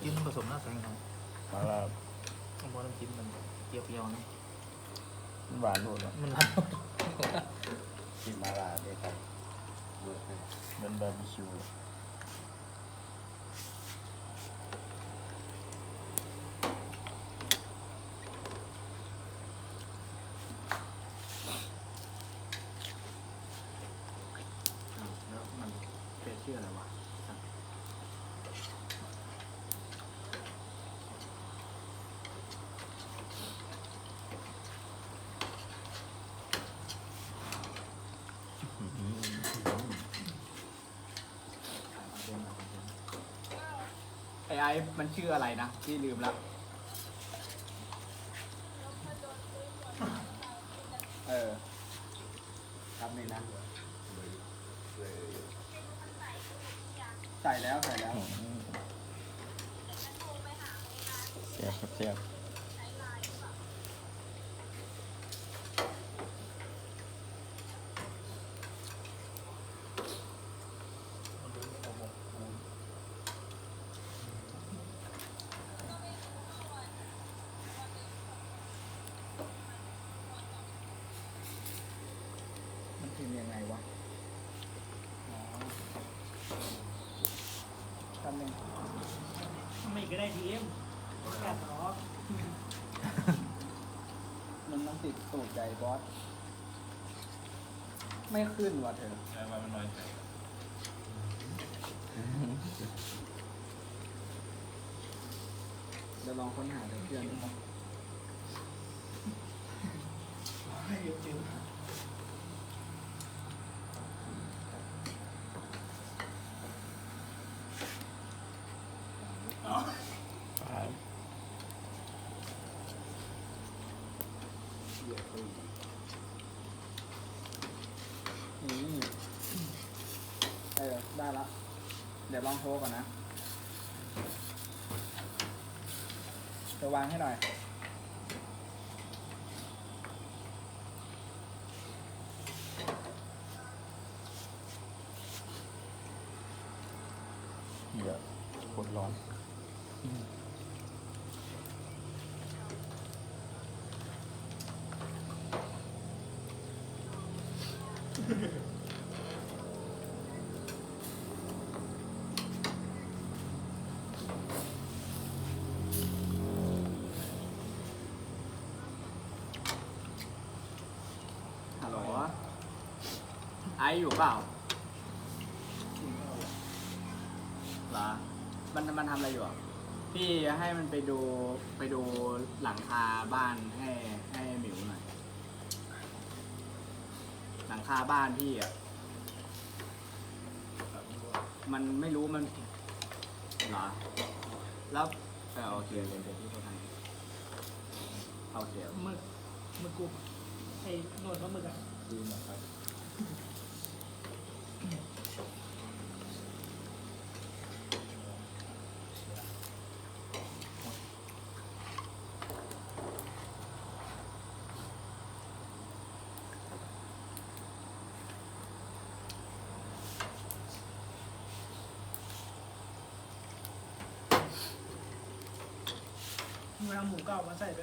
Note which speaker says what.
Speaker 1: ำจิ้มผสมหน้าแสงนะ
Speaker 2: มาลา
Speaker 1: เพราะน้ำจิ้มมันเปรี้ยวๆนะ
Speaker 2: หวานหมดแล้ว
Speaker 1: มันร้าน
Speaker 3: กินมาลาด้วยกันเวิร์กเลย
Speaker 2: เหมันบาร์บีคิวเลย
Speaker 3: อ้าวแล้วมันเป็นชื่ออะไรวะ
Speaker 4: ไอ้ไอ้มันชื่ออะไรนะที่ลืมแล้วเออทำนี่นะใส่แล้วใส่แล้ว
Speaker 2: อืมเสียบครับเสียบ
Speaker 4: มันพิมพ์ยังไงวะอ๋อทำหนึ่ง
Speaker 5: ไม่ก็ได้ทีเอ็มแค่ต่อ
Speaker 4: มันต้องติดตูดใจบอส ไม่ขึ้นว่ะเธอ
Speaker 2: ใช่ว่ามันน้อยใจ
Speaker 4: เดี๋ยวลองค้นหาในเพื่อนดู
Speaker 5: ให้เอะจริง
Speaker 2: ตาย
Speaker 4: นี่เออ ได้ละ เดี๋ยวลองโทรก่อนนะเธอวางให้หน่อย
Speaker 2: เหี้ยปวดร้อน
Speaker 4: ฮัลโหลไออยู่เปล่าเหรอมันมันทำอะไรอยู่อะ พี่ให้มันไปดูไปดูหลังคาบ้านให้ให้หมิวหน่อย หลังคาบ้านพี่อะ มันไม่รู้มันเหรอ แล้วเออโอเคเดี๋ยวเดี๋ยวพี่เขาทำโอเค
Speaker 5: หมึกหมึกกรุบไอ้โนดปลาหมึกอะ
Speaker 4: ดีหมดครับ
Speaker 5: เอาหมูเก่ามาใส่ด้วย